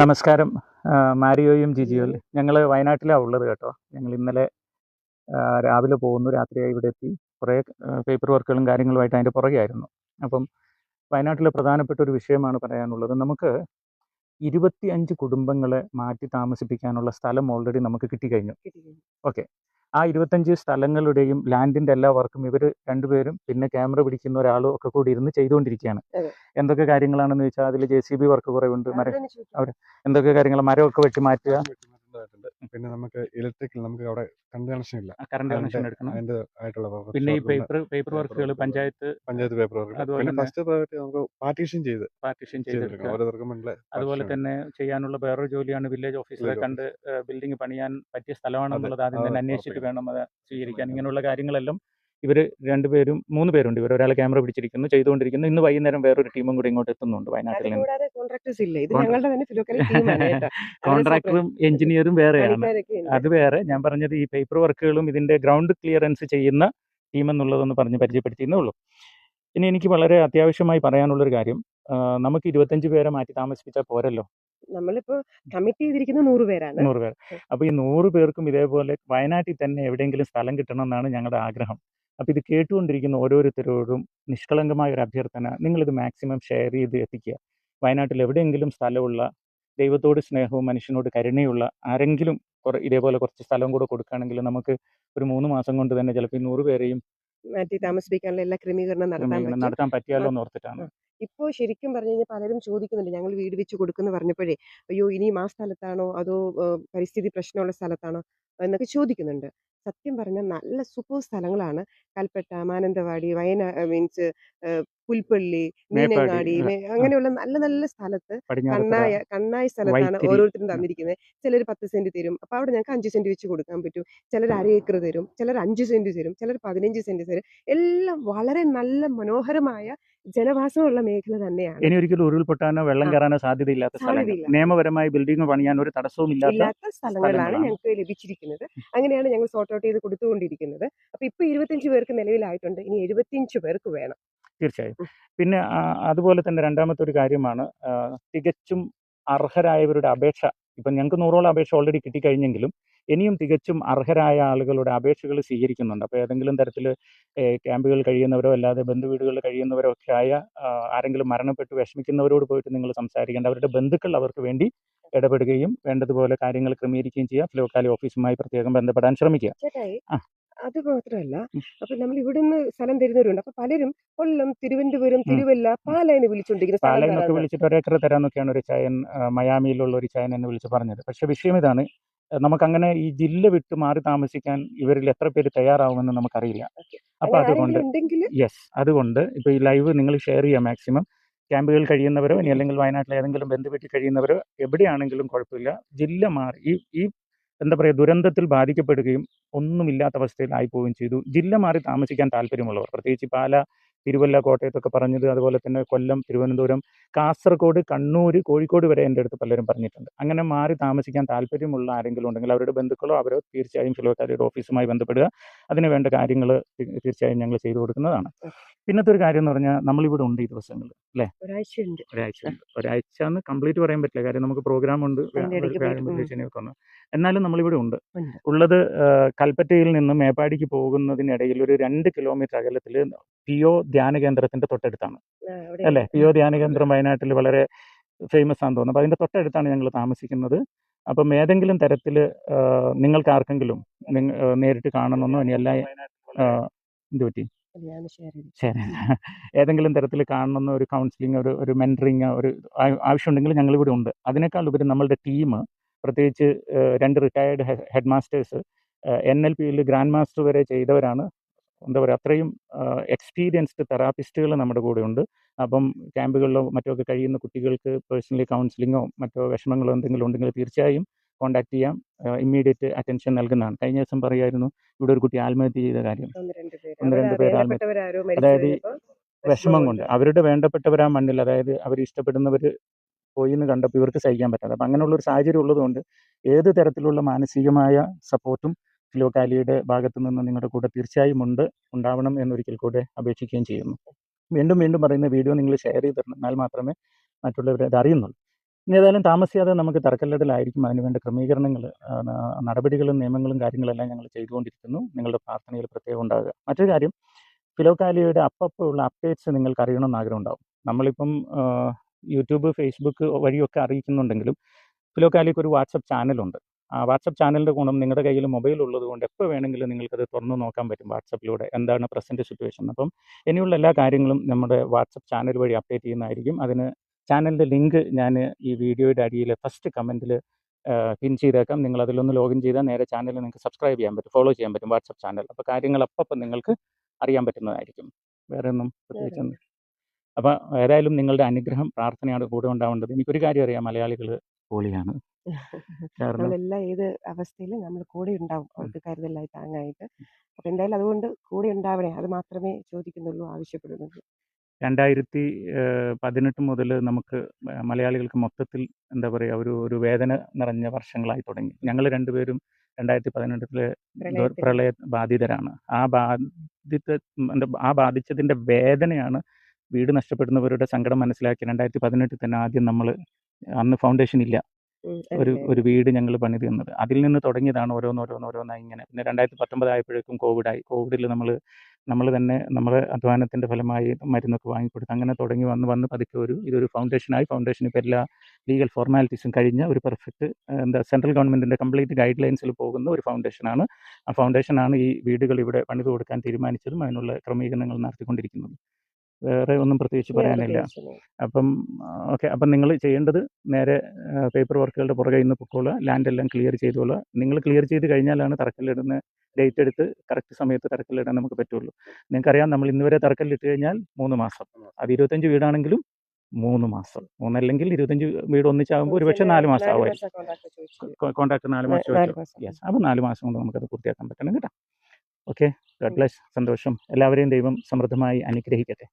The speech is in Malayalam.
നമസ്കാരം. മാരിയോയും ജിജിയോ അല്ലേ? ഞങ്ങൾ വയനാട്ടിലാണ് ഉള്ളത് കേട്ടോ. ഞങ്ങൾ ഇന്നലെ രാവിലെ പോകുന്നു. രാത്രിയായി ഇവിടെ എത്തി. കുറേ പേപ്പർ വർക്കുകളും കാര്യങ്ങളുമായിട്ട് അതിന്റെ പുറകെയായിരുന്നു. അപ്പം വയനാട്ടിലെ പ്രധാനപ്പെട്ട ഒരു വിഷയമാണ് പറയാനുള്ളത്. നമുക്ക് ഇരുപത്തി അഞ്ച് കുടുംബങ്ങളെ മാറ്റി താമസിപ്പിക്കാനുള്ള സ്ഥലം ഓൾറെഡി നമുക്ക് കിട്ടിക്കഴിഞ്ഞു. ഓക്കെ ആ ഇരുപത്തഞ്ച് സ്ഥലങ്ങളുടെയും ലാൻഡിന്റെ എല്ലാ വർക്കും ഇവർ രണ്ടുപേരും പിന്നെ ക്യാമറ പിടിക്കുന്ന ഒരാളും ഒക്കെ കൂടി ഇരുന്ന് ചെയ്തുകൊണ്ടിരിക്കുകയാണ്. എന്തൊക്കെ കാര്യങ്ങളാണെന്ന് ചോദിച്ചാൽ അതിൽ ജെ സി ബി വർക്ക് കുറവുണ്ട് ഉണ്ട് അവർ എന്തൊക്കെ കാര്യങ്ങൾ മരമൊക്കെ വെട്ടി മാറ്റുക. പിന്നെ നമുക്ക് ഇലക്ട്രിക്കൽ നമുക്ക് അവിടെ കറണ്ട് കണക്ഷൻ ഇല്ല. കറണ്ട് കണക്ഷൻ എടുക്കണം. അതിന്റെ ആയിട്ടുള്ള പേപ്പർ പിന്നെ ഈ പേപ്പർ പേപ്പർ വർക്കുകൾ പഞ്ചായത്ത് പഞ്ചായത്ത് പേപ്പർ വർക്ക് അതുപോലെ പിന്നെ ഫസ്റ്റ് പ്രയോറിറ്റി നമുക്ക് പാർട്ടീഷൻ ചെയ്ത് പാർട്ടീഷൻ ചെയ്തെടുക്കണം ഓരോരുത്തർക്കും അതുപോലെ തന്നെ ചെയ്യാനുള്ള വേറൊരു ജോലിയാണ് വില്ലേജ് ഓഫീസറെ കണ്ട് ബിൽഡിംഗ് പണിയാൻ പറ്റിയ സ്ഥലമാണെന്നുള്ളത് ആദ്യം തന്നെ അന്വേഷിച്ചിട്ട് വേണം അത് സ്വീകരിക്കാൻ. ഇങ്ങനെയുള്ള കാര്യങ്ങളെല്ലാം ഇവർ രണ്ടുപേരും മൂന്ന് പേരുണ്ട്. ഇവർ ഒരാൾ ക്യാമറ പിടിച്ചിരിക്കുന്നു ചെയ്തുകൊണ്ടിരിക്കുന്നു. ഇന്ന് വൈകുന്നേരം വേറൊരു ടീമും കൂടി ഇങ്ങോട്ട് എത്തുന്നുണ്ട് വയനാട്ടിൽ നിന്ന്. കോൺട്രാക്ടേഴ്സ് ഇല്ല? ഇത് ഞങ്ങളുടെ തന്നെ കോൺട്രാക്ടറും എഞ്ചിനീയറും വേറെയാണ് അത് വേറെ. ഞാൻ പറഞ്ഞത് ഈ പേപ്പർ വർക്കുകളും ഇതിന്റെ ഗ്രൗണ്ട് ക്ലിയറൻസ് ചെയ്യുന്ന ടീം എന്നുള്ളതൊന്ന് പറഞ്ഞ് പരിചയപ്പെടുത്തിയെന്നേ ഉള്ളൂ. ഇനി എനിക്ക് വളരെ അത്യാവശ്യമായി പറയാനുള്ളൊരു കാര്യം. നമുക്ക് ഇരുപത്തഞ്ച് പേരെ മാറ്റി താമസിപ്പിച്ചാൽ പോരല്ലോ? നമ്മളിപ്പോ കമ്മിറ്റ് ചെയ്തിരിക്കുന്ന നൂറ് പേരാണ്. നൂറ് പേർ. അപ്പൊ ഈ നൂറ് പേർക്കും ഇതേപോലെ വയനാട്ടിൽ തന്നെ എവിടെയെങ്കിലും സ്ഥലം കിട്ടണം എന്നാണ് ഞങ്ങളുടെ ആഗ്രഹം. അപ്പൊ ഇത് കേട്ടുകൊണ്ടിരിക്കുന്ന ഓരോരുത്തരോടും നിഷ്കളങ്കമായ ഒരു അഭ്യർത്ഥന. നിങ്ങളിത് മാക്സിമം ഷെയർ ചെയ്ത് എത്തിക്കുക. വയനാട്ടിൽ എവിടെയെങ്കിലും സ്ഥലമുള്ള ദൈവത്തോട് സ്നേഹവും മനുഷ്യനോട് കരുണയുള്ള ആരെങ്കിലും കുറേ ഇതേപോലെ കുറച്ച് സ്ഥലം കൂടെ കൊടുക്കുകയാണെങ്കിൽ നമുക്ക് ഒരു മൂന്ന് മാസം കൊണ്ട് തന്നെ ചിലപ്പോൾ നൂറ് പേരെയും മാറ്റി താമസിപ്പിക്കാനുള്ള എല്ലാ ക്രമീകരണം നടത്താൻ ക്രമീകരണം നടത്താൻ പറ്റിയാലോ എന്ന് ഓർത്തിട്ടാണ്. ഇപ്പോൾ ശരിക്കും പറഞ്ഞു കഴിഞ്ഞാൽ പലരും ചോദിക്കുന്നുണ്ട് ഞങ്ങൾ വീട് വെച്ച് കൊടുക്കുന്ന പറഞ്ഞപ്പോഴേ അയ്യോ ഇനി ആ സ്ഥലത്താണോ? അതോ പരിസ്ഥിതി പ്രശ്നമുള്ള സ്ഥലത്താണോ? എന്നൊക്കെ ചോദിക്കുന്നുണ്ട്. സത്യം പറഞ്ഞാൽ നല്ല സൂപ്പർ സ്ഥലങ്ങളാണ്. കൽപ്പറ്റ മാനന്തവാടി വയനാ മീൻസ് പുൽപ്പള്ളി മീനങ്ങാടി അങ്ങനെയുള്ള നല്ല നല്ല സ്ഥലത്ത് കണ്ണായ കണ്ണായ സ്ഥലത്താണ്. ഓരോരുത്തരും. തന്നിരിക്കുന്നത് ചിലർ പത്ത് സെന്റ് തരും. അപ്പൊ അവിടെ ഞങ്ങൾക്ക് അഞ്ച് സെന്റ് വെച്ച് കൊടുക്കാൻ പറ്റും. ചിലർ അര ഏക്കർ തരും. ചിലർ അഞ്ച് സെന്റ് തരും. ചിലർ പതിനഞ്ച് സെന്റ് തരും. എല്ലാം വളരെ നല്ല മനോഹരമായ ജനവാസമുള്ള മേഖല തന്നെയാണ്. ഇനി ഒരിക്കലും ഉരുൾപൊട്ടാനോ വെള്ളം കയറാനോ സാധ്യതയില്ലാത്ത സ്ഥലങ്ങൾ. നിയമപരമായി ബിൽഡിംഗ് പണിയാൻ ഒരു തടസ്സവും ഇല്ലാത്ത സ്ഥലങ്ങളാണ്. ഞങ്ങൾക്ക് ലഭിച്ചിരിക്കുന്നത്. അങ്ങനെയാണ് ഞങ്ങൾ സോർട്ട് ഔട്ട് ചെയ്ത് കൊടുത്തുകൊണ്ടിരിക്കുന്നത്. അപ്പൊ ഇപ്പൊ ഇരുപത്തിയഞ്ച് പേർക്ക് നിലവിലായിട്ടുണ്ട്. ഇനി എഴുപത്തിയഞ്ച് പേർക്ക് വേണം. തീർച്ചയായും. പിന്നെ അതുപോലെ തന്നെ രണ്ടാമത്തെ ഒരു കാര്യമാണ് തികച്ചും അർഹരായവരുടെ അപേക്ഷ ഇപ്പം ഞങ്ങൾക്ക് നൂറോളം അപേക്ഷ ഓൾറെഡി കിട്ടിക്കഴിഞ്ഞെങ്കിലും ഇനിയും തികച്ചും അർഹരായ ആളുകളുടെ അപേക്ഷകൾ സ്വീകരിക്കുന്നുണ്ട്. അപ്പോൾ ഏതെങ്കിലും തരത്തിൽ ക്യാമ്പുകൾ കഴിയുന്നവരോ അല്ലാതെ ബന്ധുവീടുകളിൽ കഴിയുന്നവരോ ഒക്കെ ആയ ആരെങ്കിലും മരണപ്പെട്ട് വിഷമിക്കുന്നവരോട് പോയിട്ട് നിങ്ങൾ സംസാരിക്കേണ്ട അവരുടെ ബന്ധുക്കൾ അവർക്ക് വേണ്ടി ഇടപെടുകയും വേണ്ടതുപോലെ കാര്യങ്ങൾ ക്രമീകരിക്കുകയും ചെയ്യുക ഫ്ലോക്കാലി ഓഫീസുമായി പ്രത്യേകം ബന്ധപ്പെടാൻ ശ്രമിക്കുക. ആ. അത് മാത്രമല്ല. അപ്പൊ നമ്മൾ ഇവിടുന്ന് സ്ഥലം തരുന്നവരുണ്ട്. അപ്പൊ പലരും കൊല്ലം തിരുവനന്തപുരം. തിരുവല്ല പാലായെന്ന് വിളിച്ചുകൊണ്ടിരിക്കുന്ന സ്ഥലം പാലയെന്നൊക്കെ വിളിച്ചിട്ട് ഒരേക്കർ തരാന്നൊക്കെയാണ് ഒരു ചായൻ മയാമിയിലുള്ള ഒരു ചായൻ എന്നെ വിളിച്ച് പറഞ്ഞത്. പക്ഷെ വിഷയം ഇതാണ് നമുക്ക് നമുക്കങ്ങനെ ഈ ജില്ല വിട്ട് മാറി താമസിക്കാൻ ഇവരിൽ എത്ര പേര് തയ്യാറാവുമെന്ന് നമുക്കറിയില്ല. അപ്പൊ അതുകൊണ്ട് യെസ് അതുകൊണ്ട് ഇപ്പൊ ഈ ലൈവ് നിങ്ങൾ ഷെയർ ചെയ്യാം മാക്സിമം. ക്യാമ്പുകൾ കഴിയുന്നവരോ ഇനി അല്ലെങ്കിൽ വയനാട്ടിലെ ഏതെങ്കിലും ബന്ധുവീട്ടിൽ കഴിയുന്നവരോ എവിടെയാണെങ്കിലും കുഴപ്പമില്ല. ജില്ല മാറി ഈ ഈ എന്താ പറയുക ദുരന്തത്തിൽ ബാധിക്കപ്പെടുകയും ഒന്നുമില്ലാത്ത അവസ്ഥയിലായി പോവുകയും ചെയ്തു. ജില്ല മാറി താമസിക്കാൻ താല്പര്യമുള്ളവർ പ്രത്യേകിച്ച് പാല തിരുവല്ല കോട്ടയത്തൊക്കെ പറഞ്ഞത് അതുപോലെ തന്നെ കൊല്ലം തിരുവനന്തപുരം കാസർഗോഡ് കണ്ണൂർ കോഴിക്കോട് വരെ എന്റെ അടുത്ത് പലരും പറഞ്ഞിട്ടുണ്ട്. അങ്ങനെ മാറി താമസിക്കാൻ താല്പര്യമുള്ള ആരെങ്കിലും ഉണ്ടെങ്കിൽ അവരുടെ ബന്ധുക്കളോ അവരോ തീർച്ചയായും ഫിലോക്കാരിയുടെ ഓഫീസുമായി ബന്ധപ്പെടുക. അതിന് വേണ്ട കാര്യങ്ങൾ തീർച്ചയായും ഞങ്ങൾ ചെയ്തു കൊടുക്കുന്നതാണ്. പിന്നത്തെ ഒരു കാര്യം എന്ന് പറഞ്ഞാൽ നമ്മളിവിടെ ഉണ്ട് ഈ ദിവസങ്ങൾ അല്ലേ? ഒരാഴ്ചയുണ്ട്. ഒരാഴ്ച ഉണ്ട് ഒരാഴ്ച എന്ന് കംപ്ലീറ്റ് പറയാൻ പറ്റില്ല. കാര്യം നമുക്ക് പ്രോഗ്രാം ഉണ്ട് ഒന്ന്. എന്നാലും നമ്മളിവിടെ ഉണ്ട്. ഉള്ളത് കൽപ്പറ്റയിൽ നിന്ന് മേപ്പാടിക്ക് പോകുന്നതിനിടയിൽ ഒരു രണ്ട് കിലോമീറ്റർ അകലത്തിൽ പി ഒ ധ്യാന കേന്ദ്രത്തിന്റെ തൊട്ടടുത്താണ്. അല്ലേ? പി ഒ ധ്യാന കേന്ദ്രം വയനാട്ടിൽ വളരെ ഫേമസ് ആണെന്ന് തോന്നുന്നു. അപ്പോൾ അതിന്റെ തൊട്ടടുത്താണ് ഞങ്ങൾ താമസിക്കുന്നത്. അപ്പം ഏതെങ്കിലും തരത്തിൽ നിങ്ങൾക്ക് ആർക്കെങ്കിലും നിങ്ങൾ നേരിട്ട് കാണണമെന്നോ ഇനി എല്ലാ എന്തു പറ്റി ശരി. ഏതെങ്കിലും തരത്തിൽ കാണണമെന്ന് ഒരു കൗൺസിലിംഗ് ഒരു ഒരു മെന്ററിങ് ഒരു ആവശ്യമുണ്ടെങ്കിൽ ഞങ്ങളിവിടെ ഉണ്ട്. അതിനേക്കാൾ ഉപരി നമ്മളുടെ ടീം പ്രത്യേകിച്ച് രണ്ട് retired head masters N L പിയിൽ ഗ്രാൻഡ് മാസ്റ്റർ വരെ ചെയ്തവരാണ്. എന്താ പറയുക അത്രയും എക്സ്പീരിയൻസ്ഡ് തെറാപ്പിസ്റ്റുകൾ നമ്മുടെ കൂടെ ഉണ്ട് അപ്പം ക്യാമ്പുകളിലോ മറ്റോ ഒക്കെ കഴിയുന്ന കുട്ടികൾക്ക് പേഴ്സണലി കൗൺസിലിങ്ങോ മറ്റോ വിഷമങ്ങളോ എന്തെങ്കിലും ഉണ്ടെങ്കിൽ തീർച്ചയായും കോൺടാക്ട് ചെയ്യാം. ഇമ്മീഡിയറ്റ് അറ്റൻഷൻ നൽകുന്നതാണ്. കഴിഞ്ഞ ദിവസം പറയായിരുന്നു ഇവിടെ ഒരു കുട്ടി ആത്മഹത്യ ചെയ്ത കാര്യം. ഒന്ന് രണ്ട് പേര്. ആത്മഹത്യ- അതായത് വിഷമം കൊണ്ട് അവരുടെ വേണ്ടപ്പെട്ടവരാ മണ്ണിൽ അതായത് അവർ ഇഷ്ടപ്പെടുന്നവർ പോയി എന്ന് കണ്ടപ്പോൾ ഇവർക്ക് സഹിക്കാൻ പറ്റാതെ. അപ്പം അങ്ങനെയുള്ള ഒരു സാഹചര്യം ഉള്ളതുകൊണ്ട് ഏത് തരത്തിലുള്ള മാനസികമായ സപ്പോർട്ടും ഫിലോകാലിയുടെ ഭാഗത്തു നിന്ന് നിങ്ങളുടെ കൂടെ തീർച്ചയായും ഉണ്ട് ഉണ്ടാവണം എന്നൊരിക്കൽ കൂടെ അപേക്ഷിക്കുകയും ചെയ്യുന്നു. വീണ്ടും വീണ്ടും പറയുന്ന വീഡിയോ നിങ്ങൾ ഷെയർ ചെയ്ത് എന്നാൽ മാത്രമേ മറ്റുള്ളവർ അത് അറിയുന്നുള്ളൂ. ഇനി ഏതായാലും താമസിയാതെ നമുക്ക് തറക്കല്ലിടലായിരിക്കും. അതിനുവേണ്ട ക്രമീകരണങ്ങൾ നടപടികളും നിയമങ്ങളും കാര്യങ്ങളെല്ലാം ഞങ്ങൾ ചെയ്തുകൊണ്ടിരിക്കുന്നു. നിങ്ങളുടെ പ്രാർത്ഥനയിൽ പ്രത്യേകം ഉണ്ടാകുക. മറ്റൊരു കാര്യം ഫിലോകാലിയുടെ അപ്പപ്പോൾ ഉള്ള അപ്ഡേറ്റ്സ് നിങ്ങൾക്ക് അറിയണമെന്ന് ആഗ്രഹം ഉണ്ടാവും നമ്മളിപ്പം യൂട്യൂബ് ഫേസ്ബുക്ക് വഴിയൊക്കെ അറിയിക്കുന്നുണ്ടെങ്കിലും ഫിലോകാലിക്ക് ഒരു വാട്സപ്പ് ചാനലുണ്ട് വാട്സപ്പ് ചാനലിന്റെ ഗുണം നിങ്ങളുടെ കയ്യിൽ മൊബൈൽ ഉള്ളത് കൊണ്ട് എപ്പോൾ വേണമെങ്കിലും നിങ്ങൾക്കത് തുറന്നു നോക്കാൻ പറ്റും വാട്സപ്പിലൂടെ എന്താണ് പ്രസന്റ് സിറ്റുവേഷൻ അപ്പം ഇനിയുള്ള എല്ലാ കാര്യങ്ങളും നമ്മുടെ വാട്സപ്പ് ചാനൽ വഴി അപ്ഡേറ്റ് ചെയ്യുന്നതായിരിക്കും. അതിന് ചാനലിന്റെ ലിങ്ക് ഞാൻ ഈ വീഡിയോയുടെ അടിയിൽ ഫസ്റ്റ് കമന്റിൽ പിൻ ചെയ്തേക്കാം. നിങ്ങൾ അതിലൊന്ന് ലോഗിൻ ചെയ്താൽ നേരെ ചാനൽ നിങ്ങൾക്ക് സബ്സ്ക്രൈബ് ചെയ്യാൻ പറ്റും ഫോളോ ചെയ്യാൻ പറ്റും വാട്സപ്പ് ചാനൽ. അപ്പോൾ കാര്യങ്ങൾ അപ്പം നിങ്ങൾക്ക് അറിയാൻ പറ്റുന്നതായിരിക്കും. വേറെ ഒന്നും പ്രത്യേകിച്ച് അപ്പോൾ ഏതായാലും നിങ്ങളുടെ അനുഗ്രഹം പ്രാർത്ഥനയാണ് കൂടെ ഉണ്ടാവേണ്ടത്. എനിക്കൊരു കാര്യം അറിയാം മലയാളികൾ പോളിയാണ്. നമ്മളെല്ലാം ഏത് അവസ്ഥയിലും നമ്മൾ കൂടെ ഉണ്ടാവും. അവർക്ക് കരുതലായി താങ്ങായിട്ട് അപ്പൊ എന്തായാലും അതുകൊണ്ട് കൂടെ ഉണ്ടാവണേ അത് മാത്രമേ ചോദിക്കുന്നുള്ളൂ ആവശ്യപ്പെടുന്നുള്ളൂ. രണ്ടായിരത്തി പതിനെട്ട് മുതൽ നമുക്ക് മലയാളികൾക്ക് മൊത്തത്തിൽ എന്താ പറയുക ഒരു ഒരു വേദന നിറഞ്ഞ വർഷങ്ങളായി തുടങ്ങി. ഞങ്ങൾ രണ്ടുപേരും രണ്ടായിരത്തി പതിനെട്ടിലെ പ്രളയ ബാധിതരാണ്. ആ ബാധിത ആ ബാധിച്ചതിന്റെ വേദനയാണ് വീട് നഷ്ടപ്പെടുന്നവരുടെ സങ്കടം മനസ്സിലാക്കി രണ്ടായിരത്തി പതിനെട്ടിൽ തന്നെ ആദ്യം നമ്മൾ അന്ന് ഫൗണ്ടേഷൻ ഇല്ല. ഒരു ഒരു വീട് ഞങ്ങൾ പണിത് തന്നത്. അതിൽ നിന്ന് തുടങ്ങിയതാണ് ഓരോന്ന് ഓരോന്ന് ഓരോന്നായി ഇങ്ങനെ. പിന്നെ രണ്ടായിരത്തി പത്തൊമ്പത് ആയപ്പോഴേക്കും കോവിഡായി കോവിഡിൽ നമ്മൾ നമ്മൾ തന്നെ നമ്മുടെ അധ്വാനത്തിന്റെ ഫലമായി മരുന്നൊക്കെ വാങ്ങിക്കൊടുത്ത് അങ്ങനെ തുടങ്ങി വന്ന് വന്ന് പതുക്കെ ഒരു ഇതൊരു ഫൗണ്ടേഷനായി ഫൗണ്ടേഷൻ ഇപ്പോൾ എല്ലാ ലീഗൽ ഫോർമാലിറ്റീസും കഴിഞ്ഞ ഒരു പെർഫെക്റ്റ് എന്താ സെൻട്രൽ ഗവൺമെന്റിന്റെ കംപ്ലീറ്റ് ഗൈഡ് ലൈൻസിൽ പോകുന്ന ഒരു ഫൗണ്ടേഷനാണ് ആ ഫൗണ്ടേഷനാണ് ഈ വീടുകൾ ഇവിടെ പണിത് കൊടുക്കാൻ തീരുമാനിച്ചതും അതിനുള്ള ക്രമീകരണങ്ങൾ നടത്തിക്കൊണ്ടിരിക്കുന്നത്. വേറെ ഒന്നും പ്രത്യേകിച്ച് പറയാനില്ല. അപ്പം ഓക്കെ അപ്പം നിങ്ങൾ ചെയ്യേണ്ടത് നേരെ പേപ്പർ വർക്കുകളുടെ പുറകെ ഇന്ന് പൊക്കോളുക ലാൻഡ് എല്ലാം ക്ലിയർ ചെയ്തോളുക. നിങ്ങൾ ക്ലിയർ ചെയ്ത് കഴിഞ്ഞാലാണ് തറക്കല്ലിടുന്ന ഡേറ്റ് എടുത്ത് കറക്റ്റ് സമയത്ത് തറക്കല്ലിടാൻ നമുക്ക് പറ്റുള്ളൂ. നിങ്ങൾക്കറിയാം നമ്മൾ ഇന്ന് വരെ തറക്കല്ലിട്ട് കഴിഞ്ഞാൽ മൂന്ന് മാസം. അത് ഇരുപത്തഞ്ച് വീടാണെങ്കിലും മൂന്ന് മാസം. മൂന്നല്ലെങ്കിൽ ഇരുപത്തഞ്ച് വീട് ഒന്നിച്ചാകുമ്പോൾ ഒരുപക്ഷെ നാല് മാസം ആവുമായിരിക്കും കോൺട്രാക്ട് നാല് മാസം. യെസ് അപ്പോൾ നാല് മാസം കൊണ്ട് നമുക്കത് പൂർത്തിയാക്കാൻ പറ്റണം കേട്ടോ. ഓക്കെ. ഗഡ് ബ്ലസ് സന്തോഷം. എല്ലാവരെയും ദൈവം സമൃദ്ധമായി അനുഗ്രഹിക്കട്ടെ.